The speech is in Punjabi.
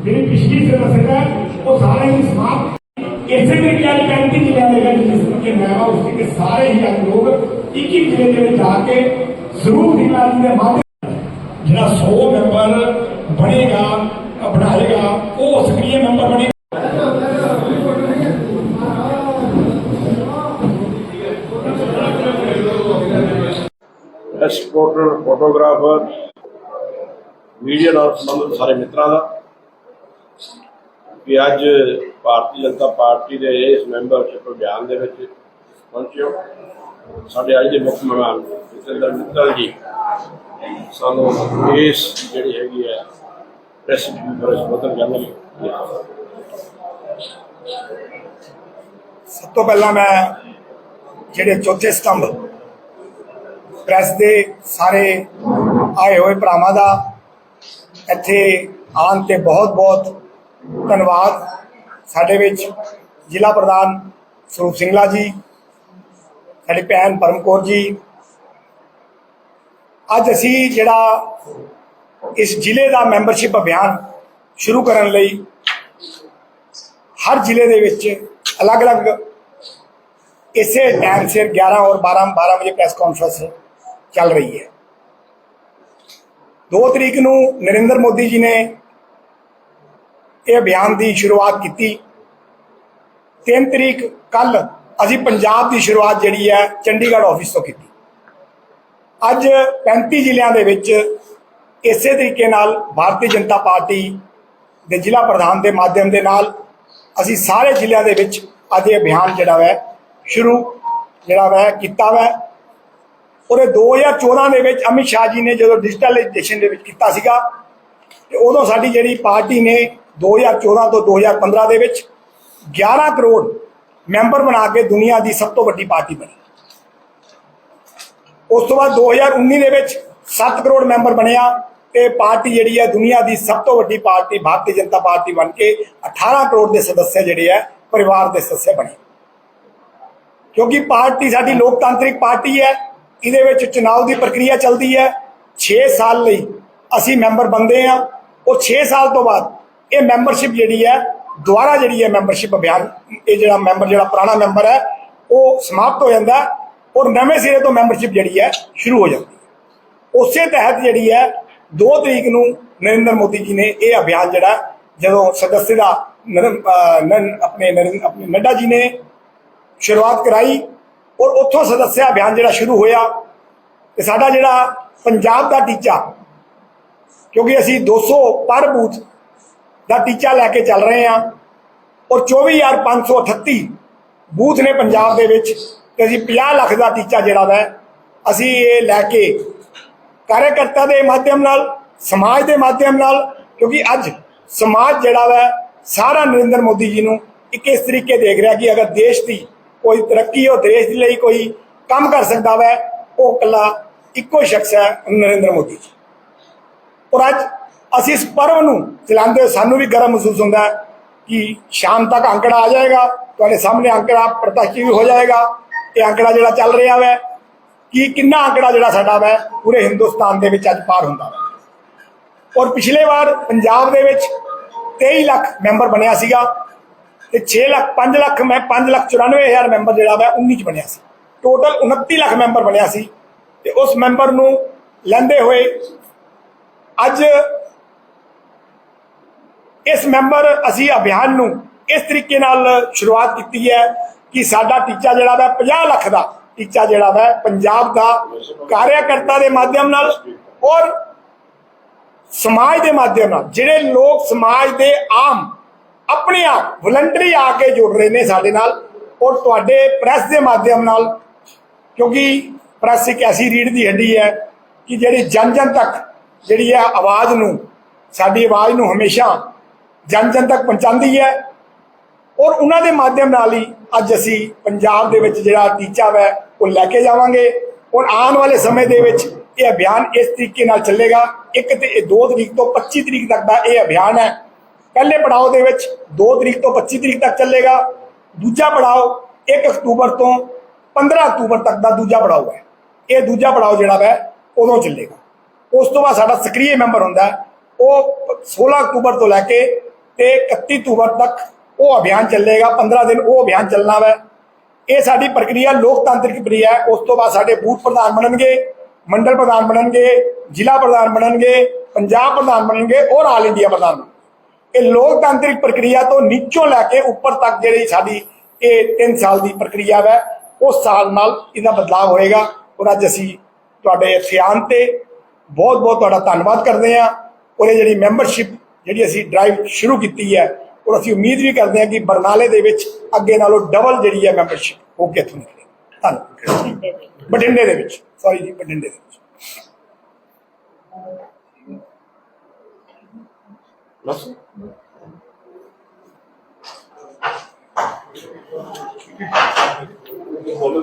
ਜਿਹੜੀ ਪਿਛਲੀ ਸਦਸਯਤਾ ਹੈ ਉਹ ਸਾਰੇ ਹੀ ਸਮਾਪਤ ਇਸੇ ਦੇ ਕਿਹਾ ਪੈਂਤੀ ਜ਼ਿਲ੍ਹਿਆਂ ਦੇ ਵਿੱਚ ਜਿਸ ਕਿ ਮੈਂ ਉਸ ਦੇ ਸਾਰੇ ਹੀ ਅੱਜ ਲੋਕ ਇੱਕ ਇੱਕ ਜ਼ਿਲ੍ਹੇ ਦੇ ਵਿੱਚ ਜਾ ਕੇ ਜ਼ਰੂਰ ਦਿਨਾਰੀ ਦੇ ਮਾਧਿਅਮ ਜਿਹੜਾ 100 ਮੈਂਬਰ ਬਣੇਗਾ ਅ, ਬਣਾਏਗਾ ਉਹ ਸਕਰੀਏ ਮੈਂਬਰ ਬਣੇ ਪ੍ਰੈਸ ਰਿਪੋਰਟਰ ਫੋਟੋਗ੍ਰਾਫਰ ਮੀਡੀਆ ਨਾਲ ਸੰਬੰਧਿਤ ਸਾਰੇ ਮਿੱਤਰਾਂ ਦਾ ਕਿ ਅੱਜ ਭਾਰਤੀ ਜਨਤਾ ਪਾਰਟੀ ਦੇ ਇਸ ਮੈਂਬਰਸ਼ਿਪ ਅਭਿਆਨ ਦੇ ਵਿੱਚ ਪਹੁੰਚਿਓ ਸਾਡੇ ਅੱਜ ਦੇ ਮੁੱਖ ਮਹਿਮਾਨ ਜਤਿੰਦਰ ਮਿੱਤਲ ਜੀ। ਸਾਨੂੰ ਇਸ ਜਿਹੜੀ ਹੈਗੀ ਹੈ ਪ੍ਰੈਸ ਕਾਨਫਰੰਸ ਬਦਲ ਜਾਣਗੇ ਸਭ ਤੋਂ ਪਹਿਲਾਂ ਮੈਂ ਜਿਹੜੇ ਚੌਥੇ ਸਤੰਭ ਪ੍ਰੈਸ ਦੇ ਸਾਰੇ ਆਏ ਹੋਏ ਭਰਾਵਾਂ ਦਾ ਇੱਥੇ ਆਉਣ ਤੇ ਬਹੁਤ ਬਹੁਤ ਧੰਨਵਾਦ। ਸਾਡੇ ਵਿੱਚ ਜ਼ਿਲ੍ਹਾ ਪ੍ਰਧਾਨ ਸਰੂਪ ਸਿੰਘਲਾ ਜੀ, ਸਾਡੀ ਭੈਣ ਪਰਮਕੌਰ ਜੀ। ਅੱਜ ਅਸੀਂ ਜਿਹੜਾ ਇਸ ਜ਼ਿਲ੍ਹੇ ਦਾ ਮੈਂਬਰਸ਼ਿਪ ਅਭਿਆਨ ਸ਼ੁਰੂ ਕਰਨ ਲਈ ਹਰ ਜ਼ਿਲ੍ਹੇ ਦੇ ਵਿੱਚ ਅਲੱਗ-ਅਲੱਗ ਇਸੇ ਟਾਈਮ ਸਿਰ 11 ਔਰ 12 12 ਵਜੇ ਪ੍ਰੈਸ ਕਾਨਫਰੰਸ ਚੱਲ ਰਹੀ ਹੈ। 2 ਤਰੀਕ ਨੂੰ ਨਰਿੰਦਰ ਮੋਦੀ ਜੀ ਨੇ ਇਹ ਅਭਿਆਨ ਦੀ ਸ਼ੁਰੂਆਤ ਕੀਤੀ। 3 ਤਰੀਕ ਕੱਲ ਅਸੀਂ ਪੰਜਾਬ ਦੀ ਸ਼ੁਰੂਆਤ ਜਿਹੜੀ ਹੈ ਚੰਡੀਗੜ੍ਹ ਆਫਿਸ ਤੋਂ ਕੀਤੀ। ਅੱਜ 35 ਜ਼ਿਲ੍ਹਿਆਂ ਦੇ ਵਿੱਚ ਇਸੇ ਤਰੀਕੇ ਨਾਲ ਭਾਰਤੀ ਜਨਤਾ ਪਾਰਟੀ ਦੇ ਜ਼ਿਲ੍ਹਾ ਪ੍ਰਧਾਨ ਦੇ ਮਾਧਿਅਮ ਦੇ ਨਾਲ ਅਸੀਂ ਸਾਰੇ ਜ਼ਿਲ੍ਹਿਆਂ ਦੇ ਵਿੱਚ ਅੱਜ ਇਹ ਅਭਿਆਨ ਜਿਹੜਾ ਵੈ, ਸ਼ੁਰੂ ਜਿਹੜਾ ਵੈ ਕੀਤਾ ਵੈ। ਔਰ ਇਹ 2014 ਦੇ ਵਿੱਚ ਅਮਿਤ ਸ਼ਾਹ ਜੀ ਨੇ ਜਦੋਂ ਡਿਜੀਟਲਾਈਜੇਸ਼ਨ ਦੇ ਵਿੱਚ ਕੀਤਾ ਸੀਗਾ, ਤੇ ਉਦੋਂ ਸਾਡੀ ਜਿਹੜੀ ਪਾਰਟੀ ਨੇ 2014 ਤੋਂ 2015 ਦੇ ਵਿੱਚ 11 ਕਰੋੜ ਮੈਂਬਰ ਬਣਾ ਕੇ ਦੁਨੀਆ ਦੀ ਸਭ ਤੋਂ ਵੱਡੀ ਪਾਰਟੀ ਬਣੀ। ਉਸ ਤੋਂ ਬਾਅਦ 2019 ਦੇ ਵਿੱਚ 7 ਕਰੋੜ ਮੈਂਬਰ ਬਣਿਆ ਤੇ ਪਾਰਟੀ ਜਿਹੜੀ ਹੈ ਦੁਨੀਆ ਦੀ ਸਭ ਤੋਂ ਵੱਡੀ ਪਾਰਟੀ ਭਾਰਤੀ ਜਨਤਾ ਪਾਰਟੀ ਬਣ ਕੇ 18 ਕਰੋੜ ਦੇ ਸਦੱਸਿਆ ਜਿਹੜੇ ਹੈ ਪਰਿਵਾਰ ਦੇ ਸਦੱਸਿਆ ਬਣੇ। ਕਿਉਂਕਿ ਪਾਰਟੀ ਸਾਡੀ ਲੋਕਤਾਂਤਰਿਕ ਪਾਰਟੀ ਹੈ, ਇਹਦੇ ਵਿੱਚ ਚੁਣਾਵ ਦੀ ਪ੍ਰਕਿਰਿਆ ਚੱਲਦੀ ਹੈ। 6 ਸਾਲ ਲਈ ਅਸੀਂ ਮੈਂਬਰ ਬੰਦੇ ਆ ਉਹ 6 ਸਾਲ ਤੋਂ ਬਾਅਦ ਇਹ ਮੈਂਬਰਸ਼ਿਪ ਜਿਹੜੀ ਹੈ, ਦੁਬਾਰਾ ਜਿਹੜੀ ਹੈ ਮੈਂਬਰਸ਼ਿਪ ਅਭਿਆਨ, ਇਹ ਜਿਹੜਾ ਮੈਂਬਰ ਜਿਹੜਾ ਪੁਰਾਣਾ ਮੈਂਬਰ ਹੈ, ਉਹ ਸਮਾਪਤ ਹੋ ਜਾਂਦਾ ਔਰ ਨਵੇਂ ਸਿਰੇ ਤੋਂ ਮੈਂਬਰਸ਼ਿਪ ਜਿਹੜੀ ਹੈ ਸ਼ੁਰੂ ਹੋ ਜਾਂਦੀ ਹੈ। ਉਸੇ ਤਹਿਤ ਜਿਹੜੀ ਹੈ 2 ਤਰੀਕ ਨੂੰ ਨਰਿੰਦਰ ਮੋਦੀ ਜੀ ਨੇ ਇਹ ਅਭਿਆਨ ਜਿਹੜਾ, ਜਦੋਂ ਸਦੱਸਿਆ ਦਾ ਆਪਣੇ ਆਪਣੇ ਨੱਡਾ ਜੀ ਨੇ ਸ਼ੁਰੂਆਤ ਕਰਾਈ ਔਰ ਉੱਥੋਂ ਸਦੱਸਿਆ ਅਭਿਆਨ ਜਿਹੜਾ ਸ਼ੁਰੂ ਹੋਇਆ। ਤੇ ਸਾਡਾ ਜਿਹੜਾ ਪੰਜਾਬ ਦਾ ਟੀਚਾ, ਕਿਉਂਕਿ ਅਸੀਂ 200 ਪਰ ਬੂਥ ਦਾ ਟੀਚਾ ਲੈ ਕੇ ਚੱਲ ਰਹੇ ਹਾਂ। ਔਰ 24538 ਬੂਥ ਨੇ ਪੰਜਾਬ ਦੇ ਵਿੱਚ ਤੇ ਅਸੀਂ 50 ਲੱਖ ਦਾ ਟੀਚਾ ਜਿਹੜਾ ਵੈ, ਅਸੀਂ ਇਹ ਲੈ ਕੇ ਕਾਰਜਕਰਤਾ ਦੇ ਮਾਧਿਅਮ ਨਾਲ, ਸਮਾਜ ਦੇ ਮਾਧਿਅਮ ਨਾਲ, ਕਿਉਂਕਿ ਅੱਜ ਸਮਾਜ ਜਿਹੜਾ ਵੈ, ਸਾਰਾ ਨਰਿੰਦਰ ਮੋਦੀ ਜੀ ਨੂੰ ਇੱਕ ਇਸ ਤਰੀਕੇ ਦੇਖ ਰਿਹਾ ਕਿ ਅਗਰ ਦੇਸ਼ ਦੀ ਕੋਈ ਤਰੱਕੀ ਹੋ ਦੇਸ਼ ਦੇ ਲਈ ਕੋਈ ਕੰਮ ਕਰ ਸਕਦਾ ਵੈ, ਉਹ ਇਕੱਲਾ ਇੱਕੋ ਸ਼ਖਸ ਹੈ ਨਰਿੰਦਰ ਮੋਦੀ ਜੀ। ਔਰ ਅੱਜ ਅਸੀਂ ਇਸ ਪਰਵ ਨੂੰ ਚਲਾਉਂਦੇ ਹੋਏ ਸਾਨੂੰ ਵੀ ਗਰਮ ਮਹਿਸੂਸ ਹੁੰਦਾ ਹੈ ਕਿ ਸ਼ਾਮ ਤੱਕ ਅੰਕੜਾ ਆ ਜਾਏਗਾ, ਤੁਹਾਡੇ ਸਾਹਮਣੇ ਅੰਕੜਾ ਪ੍ਰਤੱਖ ਵੀ ਹੋ ਜਾਏਗਾ। ਇਹ ਅੰਕੜਾ ਜਿਹੜਾ ਚੱਲ ਰਿਹਾ ਵੈ, ਕਿ ਕਿੰਨਾ ਅੰਕੜਾ ਜਿਹੜਾ ਸਾਡਾ ਵੈ, ਪੂਰੇ ਹਿੰਦੁਸਤਾਨ ਦੇ ਵਿੱਚ ਅੱਜ ਪਾਰ ਹੁੰਦਾ ਹੈ ਔਰ ਪਿਛਲੇ ਵਾਰ ਪੰਜਾਬ ਦੇ ਵਿੱਚ 23 ਲੱਖ ਮੈਂਬਰ ਬਣਿਆ ਸੀਗਾ ਤੇ 6 ਲੱਖ 5 ਲੱਖ, ਮੈਂ 5 ਲੱਖ 94 ਹਜ਼ਾਰ ਮੈਂਬਰ ਜਿਹੜਾ ਵਾ 19 ਚ ਬਣਿਆ ਸੀ। ਟੋਟਲ 29 ਲੱਖ ਮੈਂਬਰ ਬਣਿਆ ਸੀ ਤੇ ਉਸ ਮੈਂਬਰ ਨੂੰ ਲੈਂਦੇ ਹੋਏ ਅੱਜ ਇਸ ਮੈਂਬਰ ਅਸੀਂ ਅਭਿਆਨ ਨੂੰ ਇਸ ਤਰੀਕੇ ਨਾਲ ਸ਼ੁਰੂਆਤ ਕੀਤੀ ਹੈ ਕਿ ਸਾਡਾ ਟੀਚਾ ਜਿਹੜਾ ਵਾ 50 ਲੱਖ ਦਾ ਟੀਚਾ ਜਿਹੜਾ ਵਾ ਪੰਜਾਬ ਦਾ ਕਾਰਿਆਕਰਤਾ ਦੇ ਮਾਧਿਅਮ ਨਾਲ ਔਰ ਸਮਾਜ ਦੇ ਮਾਧਿਅਮ ਨਾਲ, ਜਿਹੜੇ ਲੋਕ ਸਮਾਜ ਦੇ ਆਮ ਆਪਣੇ ਆਪ ਵਲੰਟਰੀ ਆ ਕੇ ਜੁੜ ਰਹੇ ਨੇ ਸਾਡੇ ਨਾਲ ਔਰ ਤੁਹਾਡੇ ਪ੍ਰੈਸ ਦੇ ਮਾਧਿਅਮ ਨਾਲ, ਕਿਉਂਕਿ ਪ੍ਰੈਸ ਇੱਕ ਐਸੀ ਰੀੜ ਦੀ ਹੱਡੀ ਹੈ ਕਿ ਜਿਹੜੀ ਜਨ ਜਨ ਤੱਕ ਜਿਹੜੀ ਹੈ ਆਵਾਜ਼ ਨੂੰ, ਸਾਡੀ ਆਵਾਜ਼ ਨੂੰ ਹਮੇਸ਼ਾ ਜਨ ਜਨ ਤੱਕ ਪਹੁੰਚਾਉਂਦੀ ਹੈ। ਔਰ ਉਹਨਾਂ ਦੇ ਮਾਧਿਅਮ ਨਾਲ ਹੀ ਅੱਜ ਅਸੀਂ ਪੰਜਾਬ ਦੇ ਵਿੱਚ ਜਿਹੜਾ ਟੀਚਾ ਹੈ ਉਹ ਲੈ ਕੇ ਜਾਵਾਂਗੇ। ਔਰ ਆਉਣ ਵਾਲੇ ਸਮੇਂ ਦੇ ਵਿੱਚ ਇਹ ਅਭਿਆਨ ਇਸ ਤਰੀਕੇ ਨਾਲ ਚੱਲੇਗਾ। ਇੱਕ ਤੇ 2 ਤਰੀਕ ਤੋਂ 25 ਤਰੀਕ ਤੱਕ ਦਾ ਇਹ ਅਭਿਆਨ ਹੈ। ਪਹਿਲੇ ਪੜਾਅ ਦੇ ਵਿੱਚ 2 ਤਰੀਕ ਤੋਂ 25 ਤਰੀਕ ਤੱਕ ਚੱਲੇਗਾ। ਦੂਜਾ ਪੜਾਅ 1 ਅਕਤੂਬਰ ਤੋਂ 15 ਅਕਤੂਬਰ ਤੱਕ ਦਾ ਦੂਜਾ ਪੜਾਅ ਹੈ। ਇਹ ਦੂਜਾ ਪੜਾਅ ਜਿਹੜਾ ਹੈ ਉਦੋਂ ਚੱਲੇਗਾ। ਉਸ ਤੋਂ ਬਾਅਦ ਸਾਡਾ ਸਕਰੀਏ ਮੈਂਬਰ ਹੁੰਦਾ ਉਹ 16 ਅਕਤੂਬਰ ਤੋਂ ਲੈ ਕੇ ਤੇ 31 ਅਕਤੂਬਰ ਤੱਕ ਉਹ ਅਭਿਆਨ ਚੱਲੇਗਾ 15 ਦਿਨ ਉਹ ਅਭਿਆਨ ਚੱਲਣਾ ਵਾ। ਇਹ ਸਾਡੀ ਪ੍ਰਕਿਰਿਆ ਲੋਕਤਾਂਤਰਿਕ ਪ੍ਰਕਿਰਿਆ ਹੈ। ਉਸ ਤੋਂ ਬਾਅਦ ਸਾਡੇ ਬੂਥ ਪ੍ਰਧਾਨ ਬਣਨਗੇ, ਮੰਡਲ ਪ੍ਰਧਾਨ ਬਣਨਗੇ, ਜ਼ਿਲ੍ਹਾ ਪ੍ਰਧਾਨ ਬਣਨਗੇ, ਪੰਜਾਬ ਪ੍ਰਧਾਨ ਬਣਨਗੇ ਔਰ ਆਲ ਇੰਡੀਆ ਪ੍ਰਧਾਨ ਇਹ ਲੋਕਤਾਂਤਰਿਕ ਪ੍ਰਕਿਰਿਆ ਤੋਂ ਨੀਚੋਂ ਲੈ ਕੇ ਉੱਪਰ ਤੱਕ ਜਿਹੜੀ ਸਾਡੀ ਇਹ 3 ਸਾਲ ਦੀ ਪ੍ਰਕਿਰਿਆ ਹੈ ਉਸ ਸਾਲ ਨਾਲ ਇਹਦਾ ਬਦਲਾਅ ਹੋਏਗਾ। ਔਰ ਅੱਜ ਅਸੀਂ ਤੁਹਾਡੇ ਇੱਥੇ ਤੇ ਬਹੁਤ ਬਹੁਤ ਤੁਹਾਡਾ ਧੰਨਵਾਦ ਕਰਦੇ ਹਾਂ। ਔਰ ਇਹ ਜਿਹੜੀ ਮੈਂਬਰਸ਼ਿਪ ਜਿਹੜੀ ਅਸੀਂ ਡਰਾਈਵ ਸ਼ੁਰੂ ਕੀਤੀ ਹੈ ਔਰ ਅਸੀਂ ਉਮੀਦ ਵੀ ਕਰਦੇ ਹਾਂ ਕਿ ਬਰਨਾਲੇ ਦੇ ਵਿੱਚ ਅੱਗੇ ਨਾਲੋਂ ਡਬਲ ਜਿਹੜੀ ਹੈ ਮੈਂਬਰਸ਼ਿਪ ਹੋ ਕੇ ਇੱਥੋਂ ਨਿਕਲੇ। ਧੰਨਵਾਦ। ਬਠਿੰਡੇ ਦੇ ਵਿੱਚ। ਸੌਰੀ ਜੀ ਬਠਿੰਡੇ ਦੇ ਵਿੱਚ। ਬਸ। ਬੋਲੋ